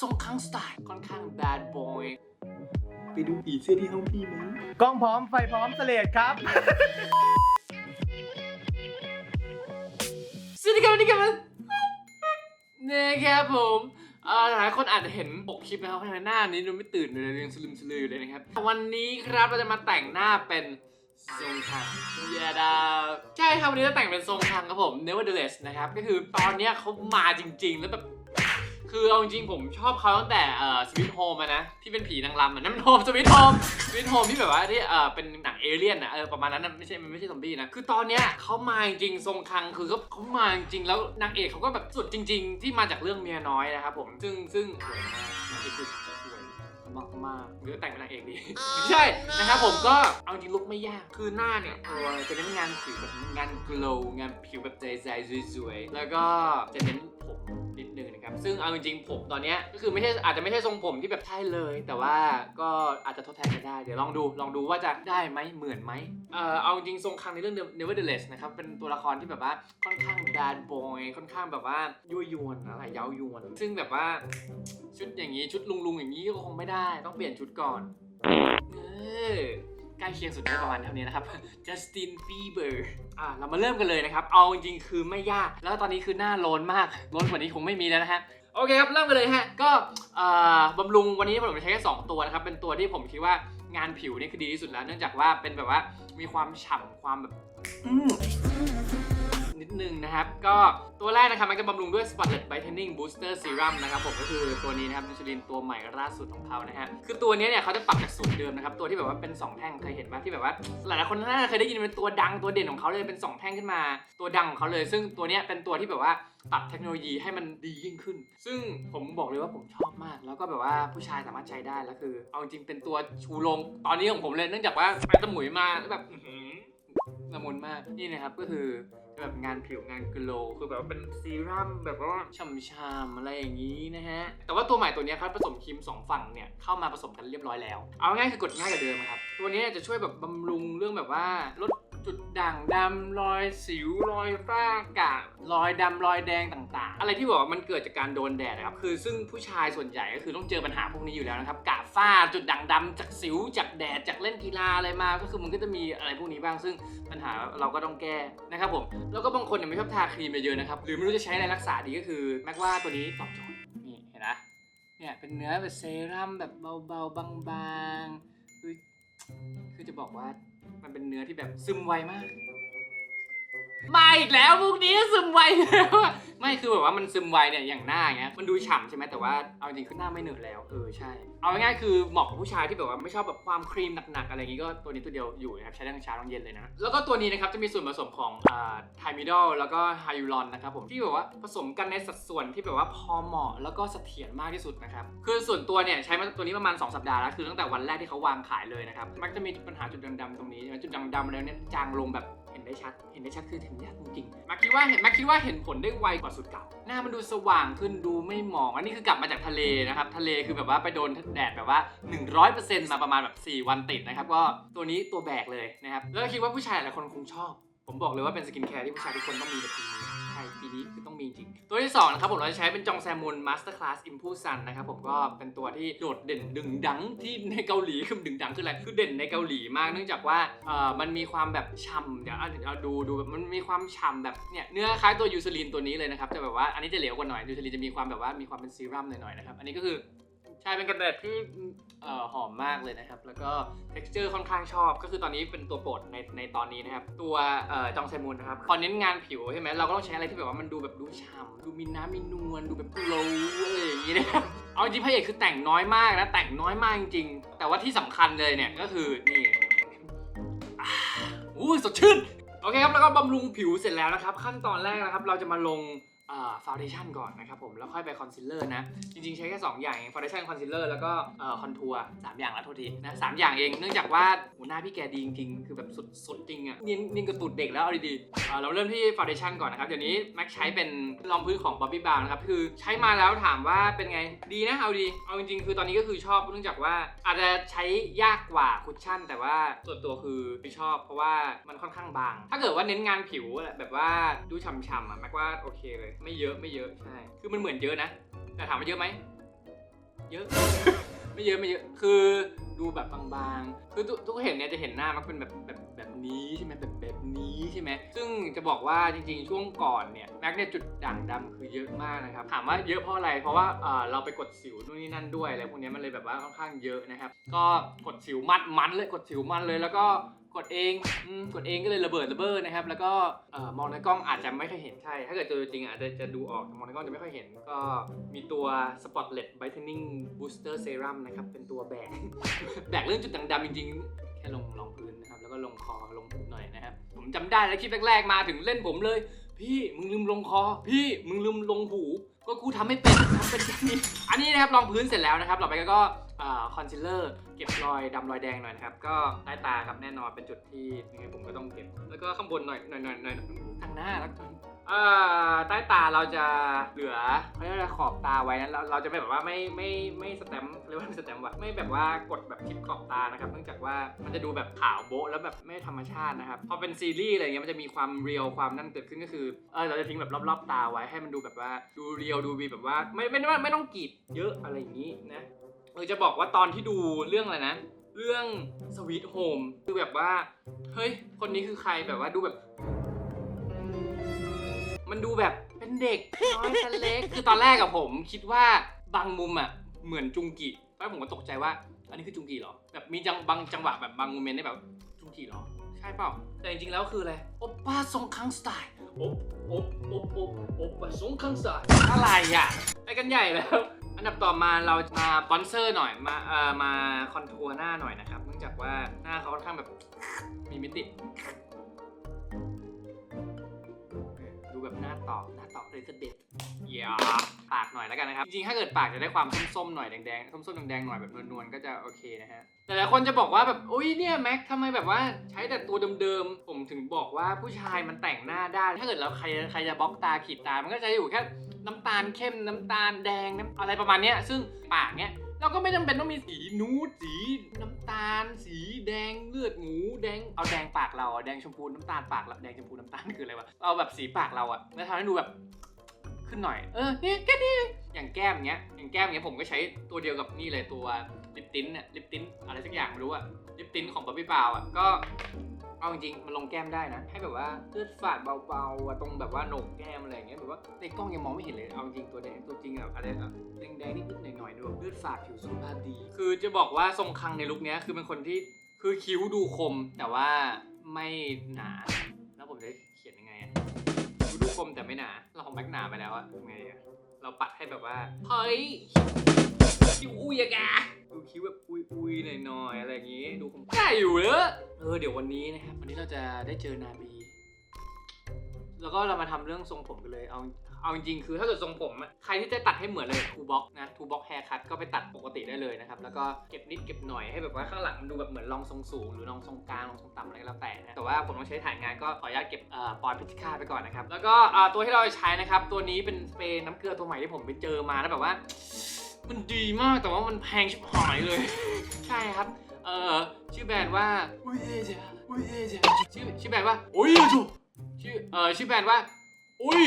ทรงคังสไตล์ค่อนข้างแบดบอยไปดูผีเสื้อที่ห้องพี่ไหมกล้องพร้อมไฟพร้อมเสลดครับ สวัสดีครับสวัสดีครับนะครับผมเอ่อหลายคนอาจจะเห็นปกคลิปนะครับเพราะฉะนั้นหน้านี้ดูไม่ตื่นเลยยังสลืมสลืออยู่เลยนะครับ วันนี้ครับเราจะมาแต่งหน้าเป็นทรงคังเยดาใช่ครับวันนี้จะแต่งเป็นทรงคังครับผม Nevertheless นะครับ ก็คือตอนเนี้ยเขามาจริง ๆ แล้วแบบ คือเอาจริงๆผมชอบเขาตั้งแต่เอ่อสวิตโฮมนะ ที่เป็นผีนางรำอะนั่นมันโฮมสวิตโฮมสวิตโฮมที่แบบว่าที่เอ่อเป็นหนังเอเลี่ยนอะเออประมาณนั้นนะไม่ใช่มันไม่ใช่ซอมบี้นะ คือตอนเนี้ยเขามาจริงๆทรงคังคือเขาเขามาจริงๆแล้วนางเอกเขาก็แบบสุดจริง ๆ ที่มาจากเรื่องเมียน้อยนะครับผมซึ่งซึ่งสวยมาก มากมากๆหรือแต่งเป็นนางเอกดี ไม่ใช่นะครับผมก็เอาจริงลุกไม่ยากคือหน้าเนี่ยตัวจะเน้นงานผิวแบบงาน glow งานผิวแบบใสๆสวยๆแล้วก็จะเน้นผมนิดนึงนะครับซึ่งเอาจริงๆผมตอนเนี้ยก็คือไม่ใช่อาจจะไม่ใช่ทรงผมที่แบบใช่เลย แต่ว่าก็อาจจะทดแทนกันได้ เดี๋ยวลองดูลองดูว่าจะได้ไหมเหมือนไหมเอ่อเอาจริงๆทรงคังในเรื่อง Nevertheless นะครับเป็นตัวละครที่แบบว่าค่อนข้าง bad boy ค่อนข้างแบบว่ายั่วยวนอะไรเย้ายวน ซึ่งแบบว่า ชุดอย่างนี้ชุดลุงลุงๆอย่างนี้ก็คงไม่ได้ต้องเปลี่ยนชุดก่อนเออใกล้เคียงสุดได้ประมาณเท่านี้นะครับ Justin Bieber อะเรามาเริ่มกันเลยนะครับ เอาจริงคือไม่ยาก แล้วตอนนี้คือหน้าโลนมากโลนกว่านี้คงไม่มีแล้วนะฮะโอเคครับเริ่มกันเลยฮะก็บำรุงวันนี้ผมใช้แค่2ตัวนะครับเป็นตัวที่ผมคิดว่างานผิวนี่คือดีที่สุดแล้ว เนื่องจากว่าเป็นแบบว่ามีความฉ่ำความแบบ นิดนึงนะครับ ก็ตัวแรกนะครับมันจะบำรุงด้วย Spotlight Brightening Booster Serum นะครับผมก็คือตัวนี้นะครับนิชลินตัวใหม่ล่าสุดของเขานะฮะคือตัวนี้เนี่ยเขาจะปรับจากสูตรเดิมนะครับตัวที่แบบว่าเป็น 2 แท่งเคยเห็นไหมที่แบบว่า หลายๆคนน่าจะเคยได้ยินเป็นตัวดังตัวเด่นของเขาเลยเป็น 2 แท่งขึ้นมา ตัวดังของเขาเลย ซึ่งตัวนี้เป็นตัวที่แบบว่าปรับเทคโนโลยีให้มันดียิ่งขึ้น ซึ่งผมบอกเลยว่าผมชอบมาก แล้วก็แบบว่าผู้ชายสามารถใช้ได้แล้วคือ เอาจริงเป็นตัวชูโรงตอนนี้ของผมเลยเนื่องจากว่าไปสมุยมาแล้วแบบละมุนมากนี่นะครับก็คือ แบบงานผิวงานกโลว์คือแบบว่าเป็นซีรั่มแบบว่าช่ำๆอะไรอย่างนี้นะฮะ แต่ว่าตัวใหม่ตัวนี้ครับผสมครีมสองฝั่งเนี่ยเข้ามาผสมกันเรียบร้อยแล้ว เอาง่ายคือกดง่ายกว่าเดิมครับ ตัวนี้จะช่วยแบบบำรุงเรื่องแบบว่าลดจุดด่างดำรอยสิวรอยฝ้ากระรอยดำรอยแดงต่างๆ อะไรที่บอกว่ามันเกิดจากการโดนแดดนะครับคือซึ่งผู้ชายส่วนใหญ่ก็คือต้องเจอปัญหาพวกนี้อยู่แล้วนะครับกระฝ้าจุดด่างดำจากสิวจากแดดจากเล่นกีฬาอะไรมา ก็คือมันก็จะมีอะไรพวกนี้บ้าง ซึ่งปัญหาเราก็ต้องแก้นะครับผมแล้วก็บางคนเนี่ยไม่ชอบทาครีมเยอะๆนะครับหรือไม่รู้จะใช้อะไรรักษาดีก็คือแม็กว่าตัวนี้ตอบโจทย์นี่เห็นนะเนี่ยเป็นเนื้อแบบเซรั่มแบบเบาๆบางๆคือคือจะบอกว่ามันเป็นเนื้อที่แบบซึมไวมากมาอีกแล้วพวกนี้ซึมไวแล้ว ไม่คือแบบว่ามันซึมไวเนี่ยอย่างหน้าอย่างเงี้ยมันดูฉ่ำใช่ไหมแต่ว่าเอาจริงคือหน้าไม่เหนอะแล้วเออใช่เอาง่ายๆคือเหมาะกับผู้ชายที่แบบว่าไม่ชอบแบบความครีมหนักๆอะไรอย่างงี้ก็ตัวนี้ตัวเดียวอยู่นะครับใช้ได้ทั้งเช้าทั้งเย็นเลยนะแล้วก็ตัวนี้นะครับจะมีส่วนผสมของอ่าไทมิดอลแล้วก็ไฮยูรอนนะครับผมที่แบบว่าผสมกันในสัดส่วนที่แบบว่าพอเหมาะแล้วก็เสถียรมากที่สุดนะครับคือส่วนตัวเนี่ยใช้มาตัวนี้ประมาณ 2 สัปดาห์แล้วคือตั้งแต่วันแรกที่เขาวางขายเลยนะครับมักจะมีปัญหาจุดดำๆตรงนี้ใช่ไหมจุดดำๆแล้วเนี่ยจางลงแบบ เห็นได้ชัด เห็นได้ชัดคือเห็นยากจริงๆมาคิดว่าเห็นมาคิดว่าเห็นผลได้ไวกว่าสุดเก่า หน้ามันดูสว่างขึ้นดูไม่หมอง อันนี้คือกลับมาจากทะเลนะครับ ทะเลคือแบบว่าไปโดนแดดแบบว่า 100%มาประมาณแบบ 4 วันติดนะครับ ก็ตัวนี้ตัวแบกเลยนะครับ แล้วก็คิดว่าผู้ชายหลายคนคงชอบ ผมบอกเลยว่าเป็นสกินแคร์ที่ผู้ชายทุกคนต้องมีในปีนี้ใช่ปีนี้คือต้องมีจริง ตัวที่2นะครับผมเราจะใช้เป็นจองแซมูนมาสเตอร์คลาสอิมพูซันนะครับผมก็เป็นตัวที่โดดเด่นดึงดังที่ในเกาหลีคือดึงดังคืออะไรคือเด่นในเกาหลีมากเนื่องจากว่าเอ่อมันมีความแบบฉ่ำเดี๋ยวเอาเดี๋ยวเอาดูดูแบบมันมีความฉ่ำแบบเนี่ยเนื้อคล้ายตัวยูซลินตัวนี้เลยนะครับแต่แบบว่าอันนี้จะเหลวกว่าหน่อยยูซลินจะมีความแบบว่ามีความเป็นซีรั่มหน่อยๆนะครับอันนี้ก็คือ ใช่เป็นกันแดดที่เอ่อหอมมากเลยนะครับ แล้วก็ texture ค่อนข้างชอบ ก็คือตอนนี้เป็นตัวโปรดในในตอนนี้นะครับ ตัวเอ่อจองไซมูนนะครับพอเน้นงานผิวใช่ไหมเราก็ต้องใช้อะไรที่แบบว่ามันดูแบบดูฉ่ำดูมีน้ำมีนวลดูแบบโกลว์อะไรอย่างนี้นะครับเอาจริงพระเอกคือแต่งน้อยมากนะ แต่งน้อยมากจริงๆ แต่ว่าที่สำคัญเลยเนี่ยก็คือนี่อ่าอู้สดชื่น โอเคครับ แล้วก็บำรุงผิวเสร็จแล้วนะครับ ขั้นตอนแรกนะครับ เราจะมาลง ฟาวเดชั่นก่อนนะครับผม แล้วค่อยไปคอนซีลเลอร์นะ จริงๆ ใช้แค่ 2 อย่างฟาวเดชั่นคอนซีลเลอร์แล้วก็คอนทัวร์สามอย่างละโทษทีนะสามอย่างเอง เนื่องจากว่าหัวหน้าพี่แกดีจริงๆคือแบบสุดสุดจริงอะนี่นี่กระตุดเด็กแล้วเอาดีๆเราเริ่มที่ฟาวเดชั่นก่อนนะครับ เดี๋ยวนี้แม็กใช้เป็นรองพื้นของ Bobbi Brown นะครับ คือใช้มาแล้วถามว่าเป็นไงดีนะเอาดี เอาจริงๆ คือตอนนี้ก็คือชอบเนื่องจากว่าอาจจะใช้ยากกว่าคุชชั่น แต่ว่าส่วนตัวคือชอบเพราะว่ามันค่อนข้างบาง ถ้าเกิดว่าเน้นงานผิวแบบว่าดูฉ่ำๆอะแม็กว่าโอเคเลยไม่เยอะไม่เยอะใช่ คือมันเหมือนเยอะนะ แต่ถามว่าเยอะไหม เยอะ ไม่เยอะไม่เยอะ คือดูแบบบางๆ คือทุกทุกคนเห็นเนี่ยจะเห็นหน้ามันเป็นแบบแบบแบบ นี้ใช่ไหมแบบแบบนี้ใช่ไหมซึ่งจะบอกว่าจริงๆช่วงก่อนเนี่ยแม็กเนี่ยจุดด่างดำคือเยอะมากนะครับถามว่าเยอะเพราะอะไรเพราะว่าเราไปกดสิวนู่นนี่นั่นด้วยอะไรพวกนี้มันเลยแบบว่าค่อนข้างเยอะนะครับ ก็กดสิวมัดมันเลยกดสิวมันเลยแล้วก็กดเองกดเองก็เลยระเบิดระเบ้อนะครับ แล้วก็มองในกล้องอาจจะไม่ค่อยเห็นใช่ ถ้าเกิดเจอจริงอาจจะจะดูออกมองในกล้องจะไม่ค่อยเห็น ก็มีตัว Spotlight Brightening Booster Serum นะครับ เป็นตัวแบก แบกเรื่องจุดด่างดำจริงๆ แค่ลงรองพื้น ก็ลงคอลงหูหน่อยนะครับ ผมจำได้แล้วคลิปแรกๆมาถึงเล่นผมเลย พี่มึงลืมลงคอ พี่มึงลืมลงหูก็กูทำไม่เป็นทำเป็นแค่นี้อันนี้นะครับรองพื้นเสร็จแล้วนะครับต่อไปก็คอนซีลเลอร์เก็บรอยดำรอยแดงหน่อยนะครับ ก็ใต้ตาครับแน่นอนเป็นจุดที่ยังไงผมก็ต้องเก็บ แล้วก็ข้างบนหน่อยหน่อยหน่อยหน่อยทางหน้าแล้ว กันอ่าใต้ตาเราจะเหลือเขาเรียกว่าขอบตาไว้นะเราเราจะไม่แบบว่าไม่ไม่ไม่สแตมป์เรียกว่าไม่สแตมป์ว่ะไม่แบบว่ากดแบบชิดขอบตานะครับ เนื่องจากว่ามันจะดูแบบขาวโบ๊ะแล้วแบบไม่ธรรมชาตินะครับพอเป็นซีรีส์อะไรเงี้ยมันจะมีความเรียลความนั่นเกิดขึ้นก็คือเออเราจะทิ้งแบบรอบๆตาไว้ให้มันดูแบบว่าดูเรียลดูมีแบบว่าไม่ไม่ไม่ไม่ต้องกรีดเยอะอะไรอย่างนี้นะเออจะบอกว่าตอนที่ดูเรื่องอะไรนะเรื่องสวีทโฮมคือแบบว่าเฮ้ยคนนี้คือใครแบบว่าดูแบบ มันดูแบบเป็นเด็กน้อยคนเล็ก คือตอนแรกกับผมคิดว่าบางมุมอะเหมือนจุงกิแล้วผมก็ตกใจว่า อันนี้คือจุงกิเหรอ แบบมีจังบางจังหวะแบบบางโมเมนต์ได้แบบจุงกิเหรอ ใช่เปล่า แต่จริงๆแล้วคืออะไรโอปป้าทรงคังสไตล์โอปโอปโอปโอปโอปป้าทรงคังสไตล์อะไรอะไปกันใหญ่แล้ว อันดับต่อมาเรามาสปอนเซอร์หน่อยมาเอ่อมาคอนทัวร์หน้าหน่อยนะครับ เนื่องจากว่าหน้าเขาค่อนข้างแบบมีมิติ ตอบหน้าตอบเลยก็เด็ดอย่าปากหน่อยแล้วกันนะครับ จริงๆ ถ้าเกิดปากจะได้ความส้มๆหน่อยแดงๆ ส้มๆแดงๆหน่อยแบบนวลๆ ก็จะโอเคนะฮะ แต่หลายคนจะบอกว่าแบบอุ้ยเนี่ยแม็กทำไมแบบว่าใช้แต่ตัวเดิมๆ ผมถึงบอกว่าผู้ชายมันแต่งหน้าได้ถ้าเกิดเราใครใครจะบล็อกตาขีดตา มันก็จะอยู่แค่น้ำตาลเข้มน้ำตาลแดงน้ำอะไรประมาณเนี้ยซึ่งปากเนี้ย เราก็ไม่จำเป็นต้องมีสีนูดสีน้ำตาล สีแดงเลือดหมูแดงเอาแดงปากเราอะแดงชมพูน้ำตาลปากเราแดงชมพูน้ำตาลคืออะไรวะเอาแบบสีปากเราอะแล้วทำให้ดูแบบขึ้นหน่อย เออเนี่ยแค่นี้อย่างแก้มเงี้ยอย่างแก้มเงี้ยผมก็ใช้ตัวเดียวกับนี่เลยตัวลิปติ้นเนี่ยลิปติ้นอะไรสักอย่างไม่รู้อะลิปติ้นของบ๊อบบี้ปาวอะก็ เอาจริงๆมันลงแก้มได้นะ ให้แบบว่าเลือดฝาดเบาๆอะตรงแบบว่าโหนกแก้มอะไรอย่างเงี้ยแบบว่าในกล้องยังมองไม่เห็นเลยเอาจริงตัวแดงตัวจริงอะอะไรอะแดงๆนิดๆหน่อยๆดูแบบเลือดฝาดผิวสุขภาพดี คือจะบอกว่าทรงคังในลุคเนี้ยคือเป็นคนที่คือคิ้วดูคมแต่ว่าไม่หนาแล้วผมจะเขียนยังไงอะคิ้วดูคมแต่ไม่หนาเราของแบ็กหนาไปแล้วอะทำไงอะเราปัดให้แบบว่าเฮ้ย คิ้วอุ้ยอะแกดูคิ้วแบบอุ้ยๆหน่อยๆอะไรอย่างงี้ ดูคมได้อยู่เลยเออเดี๋ยววันนี้นะครับวันนี้เราจะได้เจอนาบี แล้วก็เรามาทำเรื่องทรงผมกันเลยเอาเอาจริงๆคือถ้าเกิดทรงผมอะใครที่จะตัดให้เหมือนเลยทูบ็อกนะทูบ็อกแฮร์คัตก็ไปตัดปกติได้เลยนะครับแล้วก็เก็บนิดเก็บหน่อยให้แบบว่าข้างหลังมันดูแบบเหมือนรองทรงสูงหรือรองทรงกลางรองทรงต่ำอะไรก็แล้วแต่นะแต่ว่าผมต้องใช้ถ่ายงานก็ขออนุญาตเก็บเอ่อปอนพิชิค่าไปก่อนนะครับแล้วก็เอ่อตัวที่เราจะใช้นะครับตัวนี้เป็นสเปรย์น้ำเกลือตัวใหม่ที่ผมไปเจอมาแล้วแบบว่า มันดีมากแต่ว่ามันแพงชิบหายเลย ใช่ครับ เออชื่อแบรนด์ว่าอุ้ยเอเจอุ้ยเอเจชื่อชื่อแบรนด์ว่าอุ้ยจูชื่อเออชื่อแบรนด์ว่า อุ้ย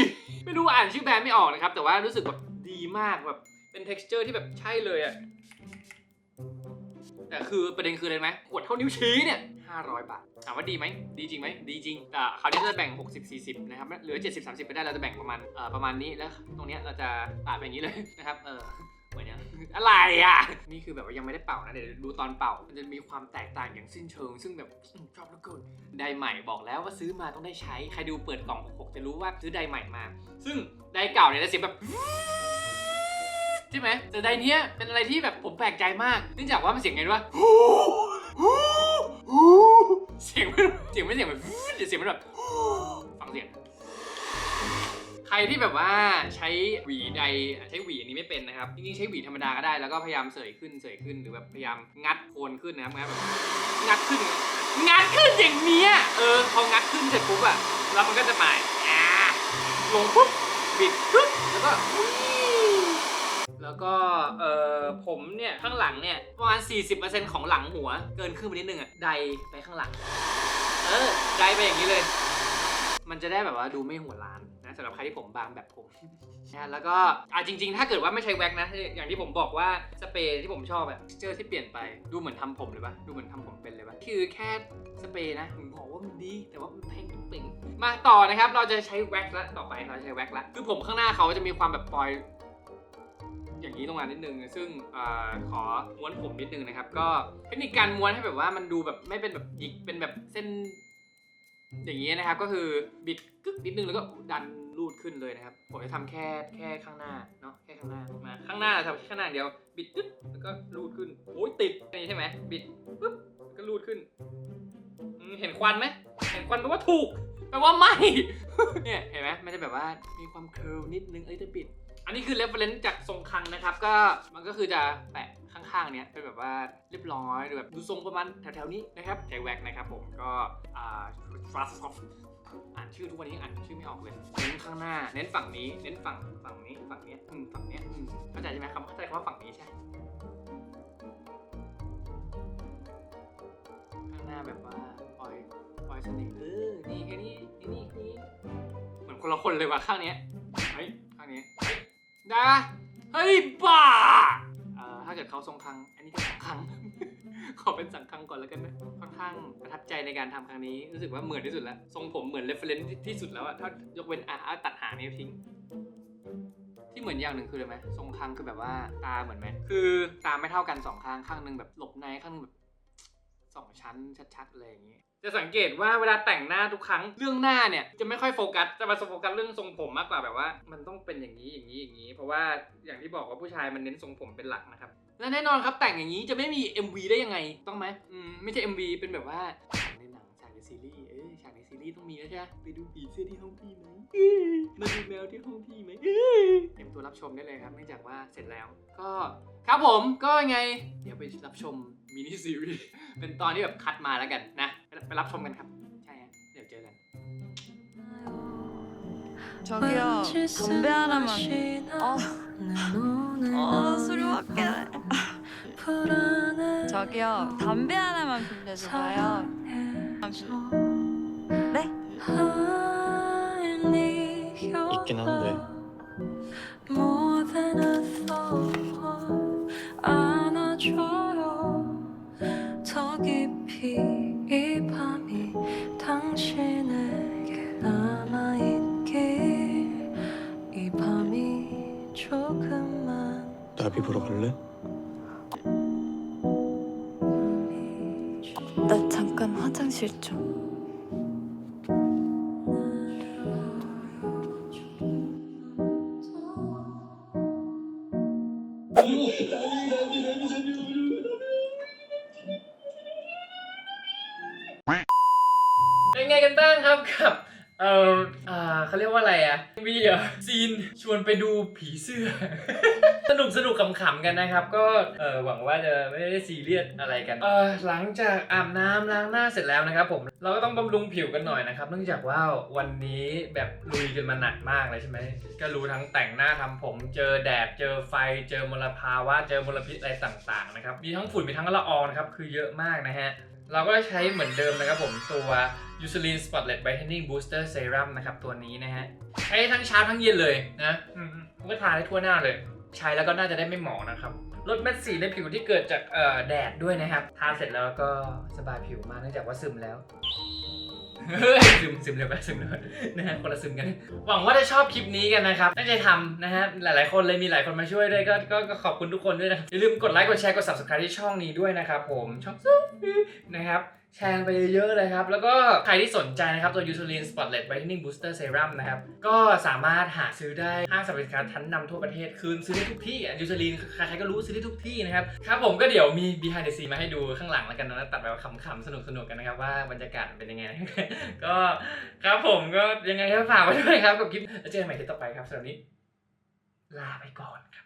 ไม่รู้อ่านชื่อแบรนด์ไม่ออกนะครับ แต่ว่ารู้สึกแบบดีมากแบบเป็น t e x t อร์ที่แบบใช่เลยอะแต่คือประเด็นคืออะไรไหมขวดเท่านิ้วชี้เนี่ย500 บาท ถามว่าดีไหม ดีจริงไหม ดีจริง แต่คราวนี้เราจะแบ่ง 60 40 นะครับ เหลือ 70 30 ไปได้ เราจะแบ่งประมาณ เอ่อ ประมาณนี้ แล้วตรงเนี้ยเราจะปาดไปอย่างนี้เลยนะครับ เออ เหมือนยังอะไรอะ นี่คือแบบว่ายังไม่ได้เป่านะ เดี๋ยวดูตอนเป่า มันจะมีความแตกต่างอย่างสิ้นเชิง ซึ่งแบบชอบเหลือเกินไดใหม่บอกแล้วว่าซื้อมาต้องได้ใช้ ใครดูเปิดกล่อง66จะรู้ว่าซื้อไดใหม่มา ซึ่งไดเก่าเนี่ยจะเสียงแบบใช่ไหมแต่ไดเนี้ยเป็นอะไรที่แบบผมแปลกใจมากเนื่องจากว่ามันเสียงไงรู้ปะเสียงมันเสียงไม่เสียงแบบเสียงมันแบบฟังเสียง รที่แบบว่าใช้หวีใดใช้หวีอันนี้ไม่เป็นนะครับ จริงๆใช้หวีธรรมดาก็ได้ แล้วก็พยายามเสยขึ้นเสยขึ้นหรือแบบพยายามงัดโคนขึ้นนะครับงัดแบบงัดขึ้น งัดขึ้นอย่างเนี้ยเออพองัดขึ้นเสร็จปุ๊บอะแล้วมันก็จะมาอ่าลงปุ๊บบิดปุ๊บแล้วก็แล้วก็เอ่อผมเนี่ยข้างหลังเนี่ยประมาณ 40%ของหลังหัว เกินขึ้นไปนิดนึงอะไดไปข้างหลัง เออไดไปอย่างนี้เลย มันจะได้แบบว่าดูไม่หัวล้านนะสำหรับใครที่ผมบางแบบผมนะแล้วก็อะจริง ๆ ถ้าเกิดว่าไม่ใช้แว็กนะ อย่างที่ผมบอกว่าสเปรย์ที่ผมชอบแบบเจอที่เปลี่ยนไปดูเหมือนทำผมเลยปะดูเหมือนทำผมเป็นเลยปะคือแค่สเปรย์นะผมบอกว่ามันดี แต่ว่ามันแพงเป่งมาต่อนะครับ เราจะใช้แว็กละต่อไปเราจะใช้แว็กละคือผมข้างหน้าเขาจะมีความแบบปลอยอย่างนี้ลงมานิดนึง ซึ่งออขอม้วนผมนิดนึงนะครับ ก็เทคนิคการม้วนให้แบบว่ามันดูแบบไม่เป็นแบบหยิกเป็นแบบเส้น อย่างนี้นะครับก็คือบิดกึกนิดนึงแล้วก็ดันรูดขึ้นเลยนะครับผมจะทำแค่แค่ข้างหน้าเนาะแค่ข้างหน้ามาข้างหน้าทำแค่ข้างหน้าเดียว บิดกึ๊บแล้วก็รูดขึ้นโอ้ยติดอย่างนี้ใช่ไหมบิดปึ๊บก็รูดขึ้นเห็นควันไหมเห็นควันแปลว่าถูกแปลว่าไม่เนี่ยเห็นไหมมันจะแบบว่ามีความเคิร์ลนิดนึงเอ้ยจะปิด อันนี้คือ reference จากทรงคังนะครับ ก็มันก็คือจะแปะข้างๆเนี้ยเป็นแบบว่าเรียบร้อยหรือแบบดูทรงประมาณแถวๆนี้นะครับใช้แว็กนะครับผมก็อ่า trust of อ่านชื่อทุกวันนี้อ่านชื่อไม่ออกเลยเน้นข้างหน้า เน้นฝั่งนี้ เน้นฝั่งฝั่งนี้ฝั่งเนี้ยอืมฝั่งเนี้ยอืมเข้าใจใช่ไหมครับเข้าใจคำว่าฝั่งนี้ใช่ข้างหน้าแบบว่าปล่อยปล่อยเสน่ห์เออนี่แค่นี้นี่นี่นี้เหมือนคนละคนเลยว่ะข้างเนี้ยเฮ้ยข้างนี้เฮ้ย ได้ปะเฮ้ยบ้าเอ่อถ้าเกิดเขาทรงครั้งอันนี้ก็สังครั้ง ขอเป็นสังครั้งก่อนแล้วกันนะค่อนข้างประทับใจในการทำครั้งนี้รู้สึกว่าเหมือนที่สุดแล้วทรงผมเหมือนเรฟเฟรนซ์ที่สุดแล้วอะถ้ายกเว้นอะอะตัดหางนี้ทิ้ง ที่เหมือนอย่างหนึ่งคืออะไรไหมทรงคังคือแบบว่าตาเหมือนไหมคือตาไม่เท่ากันสองข้างข้างหนึ่งแบบหลบในข้างหนึงแบบ สองชั้นชัดๆเลยอย่างนี้ จะสังเกตว่าเวลาแต่งหน้าทุกครั้งเรื่องหน้าเนี่ยจะไม่ค่อยโฟกัสจะมาโฟกัสเรื่องทรงผมมากกว่าแบบว่า มันต้องเป็นอย่างนี้อย่างนี้อย่างนี้ เพราะว่าอย่างที่บอกว่าผู้ชายมันเน้นทรงผมเป็นหลักนะครับและแน่นอนครับแต่งอย่างนี้จะไม่มี MV ได้ยังไงต้องไหมอืมไม่ใช่ MV เป็นแบบว่าฉากในหนังฉากในซีรีส์เออฉากในซีรีส์ต้องมีแล้วใช่ไหม ไปดูผีเสื้อที่ห้องพี่ไหมมาดูแมวที่ห้องพี่ไหม เตรียมตัวรับชมได้เลยครับเนื่องจากว่าเสร็จแล้ว ก็ครับผมก็ยังไง เดี๋ยวไปรับชมมินิซีรีส์ เป็นตอนที่แบบคัดมาแล้วกันนะ ไปรับชมกันครับ ใช่ฮะเดี๋ยวเจอกัน 저기요 담배 하나만 어, 어 술밖에 저기요 담배 하나만 빌려줘봐요 금만 나비 보러 갈래? 나 잠깐 화장실 좀 ผีเสื้อ สนุกสนุกขำๆกันนะครับ ก็เออหวังว่าจะไม่ได้ซีเรียสอะไรกันเออหลังจากอาบน้ำล้างหน้าเสร็จแล้วนะครับผมเราก็ต้องบำรุงผิวกันหน่อยนะครับ เนื่องจากว่าวันนี้แบบลุยกันมาหนักมากเลยใช่ไหมก็รู้ทั้งแต่งหน้าทำผม เจอแดดเจอไฟเจอมลภาวะเจอมลพิษอะไรต่างๆนะครับมีทั้งฝุ่นมีทั้งละอองนะครับคือเยอะมากนะฮะ เราก็ใช้เหมือนเดิมนะครับผมตัว Eucerin Spotlight Brightening Booster Serum นะครับ ตัวนี้นะฮะ ใช้ทั้งเช้าทั้งเย็นเลยนะอืม ก็ทาได้ทั่วหน้าเลย ใช้แล้วก็น่าจะได้ไม่หมองนะครับลดเม็ดสีในผิวที่เกิดจากเอ่อแดดด้วยนะครับ ทาเสร็จแล้วก็สบายผิวมากเนื่องจากว่าซึมแล้วซึมซึมเร็วไปซึมเร็วนะฮะคนละซึมกัน หวังว่าจะชอบคลิปนี้กันนะครับตั้งใจทำนะฮะหลาย ๆ คนเลยมีหลายคนมาช่วยด้วยก็ก็ขอบคุณทุกคนด้วยนะอย่าลืมกดไลค์กดแชร์กด subscribe ที่ช่องนี้ด้วยนะครับผมช่องซุปนะครับ แชร์ไปเยอะเลยครับ แล้วก็ใครที่สนใจนะครับ ตัว Eucerin Spotlight Brightening Booster Serum นะครับ ก็สามารถหาซื้อได้ห้างสรรพสินค้าชั้นนำทั่วประเทศคืนซื้อได้ทุกที่อะ Eucerin ใครๆก็รู้ซื้อได้ทุกที่นะครับ ครับผมก็เดี๋ยวมี behind the scene มาให้ดูข้างหลังแล้วกันนะตัดแบบขำๆสนุกๆกันนะครับว่าบรรยากาศเป็นยังไง ก็ครับผมก็ยังไงก็ฝากไว้ด้วยครับกับคลิปแล้วเจอกันใหม่ที่ต่อไปครับสำหรับนี้ลาไปก่อนครับ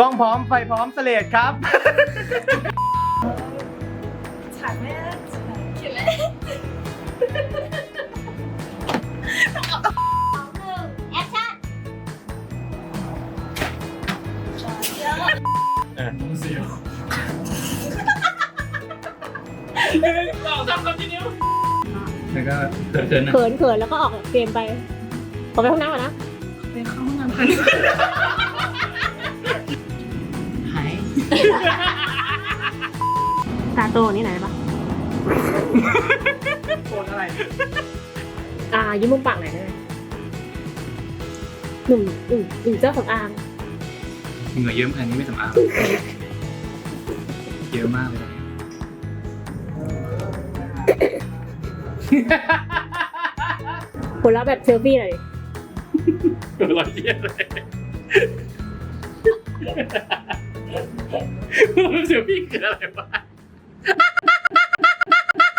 กล้องพร้อมไฟพร้อมเสลดครับ ฉันแม่ได้ฉันไม่ได้เสียวสองสามคำทีนิ้วแล้วก็เขินเขินเขินแล้วก็ออกเตรียมไป ขอไปห้องน้ำก่อนนะ ไปเข้าห้องน้ำก่อน ตาโตนี่ไหนปะโกนอะไร อ่ายิ้มมุมปากไหนอยได้ไหมหนุ่มหนุ่มหนุ่มเจ้าของอางเหงื่อเยิ้มขนาดนี้ไม่สำอางเยอะมากเลยนะคนละแบบเซลฟี่หน่อยดิตัวลอยเยี่ยเลย เสียวพี่คืออะไรวะ